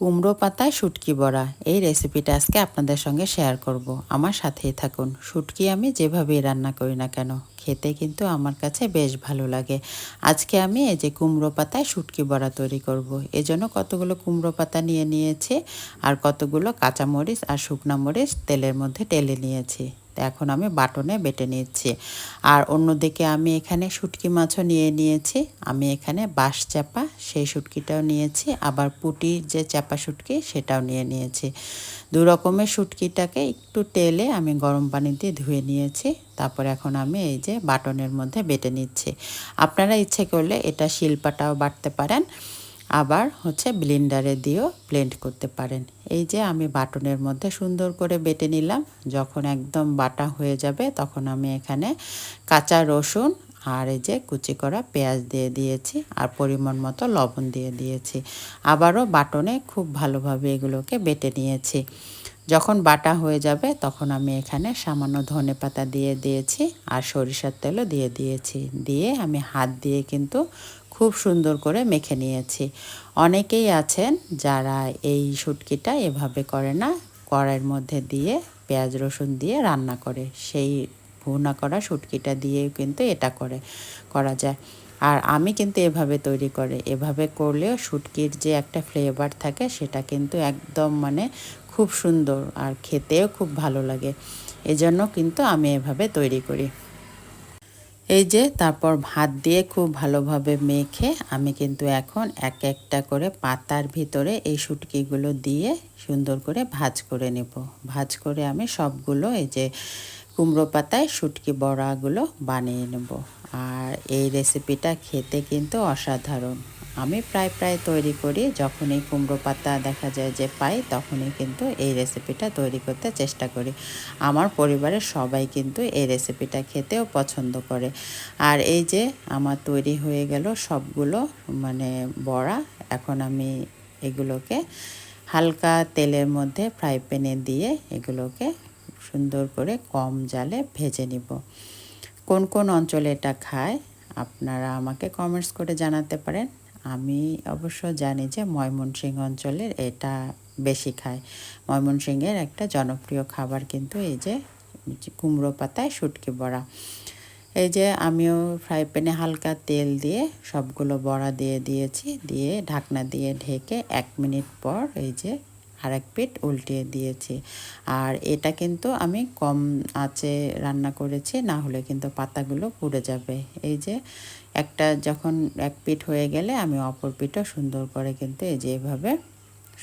কুমড়ো পাতায় শুটকি বড়া। এই রেসিপিটা আজকে আপনাদের সঙ্গে শেয়ার করব। আমার সাথেই থাকুন। শুটকি আমি যেভাবেই রান্না করি না কেন, খেতে কিন্তু আমার কাছে বেশ ভালো লাগে। আজকে আমি এই যে কুমড়ো পাতায় শুটকি বড়া তৈরি করব। এজন্য কতগুলো কুমড়ো পাতা নিয়ে নিয়েছি আর কতগুলো কাঁচামরিচ আর শুকনা মরিচ তেলের মধ্যে টেলে নিয়েছি। তো এখন আমি বাটনে বেটে নিচ্ছি। আর অন্যদিকে আমি এখানে শুটকি মাছও নিয়ে নিয়েছি। আমি এখানে বাঁশ চাপা সেই শুটকিটাও নিয়েছি। আবার পুটির যে চাপা শুটকি সেটাও নিয়ে নিয়েছি। দু রকমের শুটকিটাকে একটু তেলে আমি গরম পানি দিয়ে ধুয়ে নিয়েছি। তারপর এখন আমি এই যে বাটনের মধ্যে বেটে নিচ্ছি। আপনারা ইচ্ছে করলে এটা শিল্পাটাও বাটতে পারেন। আবার হচ্ছে ব্লেন্ডারে দিয়েও ব্লেন্ড করতে পারেন। এই যে আমি বাটনের মধ্যে সুন্দর করে বেটে নিলাম। যখন একদম বাটা হয়ে যাবে তখন আমি এখানে কাঁচা রসুন আর এই যে কুচি করা পেঁয়াজ দিয়ে দিয়েছি আর পরিমাণ মতো লবণ দিয়ে দিয়েছি। আবারও বাটনে খুব ভালোভাবে এগুলোকে বেটে নিয়েছি। যখন বাটা হয়ে যাবে তখন আমি এখানে সামান্য ধনে পাতা দিয়ে দিয়েছি আর সরিষার তেলও দিয়ে দিয়েছি। দিয়ে আমি হাত দিয়ে কিন্তু খুব সুন্দর করে মেখে নিয়েছি। অনেকেই আছেন যারা এই শুটকিটা এভাবে করে না, কড়াইয়ের মধ্যে দিয়ে পেঁয়াজ রসুন দিয়ে রান্না করে। সেই ভুনা করা শুটকিটা দিয়েও কিন্তু এটা করে, করা যায়। আর আমি কিন্তু এভাবে তৈরি করে। এভাবে করলেও শুটকির যে একটা ফ্লেভার থাকে সেটা কিন্তু একদম মানে খুব সুন্দর আর খেতেও খুব ভালো লাগে। এজন্য কিন্তু আমি এভাবে তৈরি করি। এই যে তারপর ভাত দিয়ে খুব ভালোভাবে মেখে আমি কিন্তু এখন এক একটা করে পাতার ভিতরে এই শুটকিগুলো দিয়ে সুন্দর করে ভাজ করে নেব। ভাজ করে আমি সবগুলো এই যে কুমড়ো পাতায় শুটকি বড়াগুলো বানিয়ে নেব। আর এই রেসিপিটা খেতে কিন্তু অসাধারণ। আমি প্রায় প্রায় তৈরি করি। যখনই কুমড়ো পাতা দেখা যায় যে পাই, তখনই কিন্তু এই রেসিপিটা তৈরি করতে চেষ্টা করি। আমার পরিবারের সবাই কিন্তু এই রেসিপিটা খেতেও পছন্দ করে। আর এই যে আমার তৈরি হয়ে গেল সবগুলো মানে বড়া, এখন আমি এগুলোকে হালকা তেলের মধ্যে ফ্রাই প্যানে দিয়ে এগুলোকে সুন্দর করে কম জালে ভেজে নিব। কোন কোন অঞ্চলে এটা খায়, আপনারা আমাকে কমেন্টস করে জানাতে পারেন। আমি অবশ্য জানি যে ময়মনসিংহ অঞ্চলের এটা বেশি খায়। ময়মনসিংহের একটা জনপ্রিয় খাবার কিন্তু এই যে, কুমড়ো পাতায় শুটকি বড়া। এই যে আমিও ফ্রাই প্যানে হালকা তেল দিয়ে সবগুলো বড়া দিয়ে দিয়েছি, দিয়ে ঢাকনা দিয়ে ঢেকে এক মিনিট পর এই যে আর এক পিঠ উল্টিয়ে দিয়েছি। আর এটা কিন্তু আমি কম আঁচে রান্না করেছি, না হলে কিন্তু পাতাগুলো পুড়ে যাবে। এই যে একটা যখন এক পিঠ হয়ে গেলে আমি অপর পিঠও সুন্দর করে কিন্তু এই যে এভাবে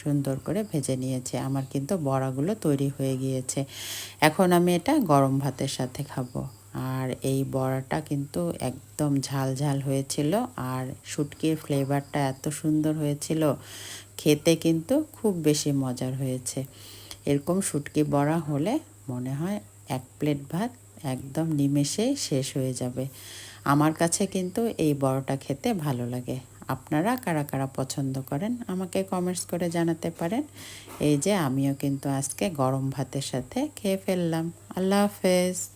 সুন্দর করে ভেজে নিয়েছি। আমার কিন্তু বড়াগুলো তৈরি হয়ে গিয়েছে। এখন আমি এটা গরম ভাতের সাথে খাব। আর এই বড়াটা কিন্তু একদম ঝাল ঝাল হয়েছিল, আর শুটকির ফ্লেভারটা এত সুন্দর হয়েছিল খেতে কিন্তু খুব বেশি মজার হয়েছে। এরকম শুটকি বড়া হলে মনে হয় এক প্লেট ভাত একদম নিমেষেই শেষ হয়ে যাবে। আমার কাছে কিন্তু এই বড়টা খেতে ভালো লাগে। আপনারা কারা কারা পছন্দ করেন আমাকে কমেন্টস করে জানাতে পারেন। এই যে আমিও কিন্তু আজকে গরম ভাতের সাথে খেয়ে ফেললাম। আল্লাহ হাফেজ।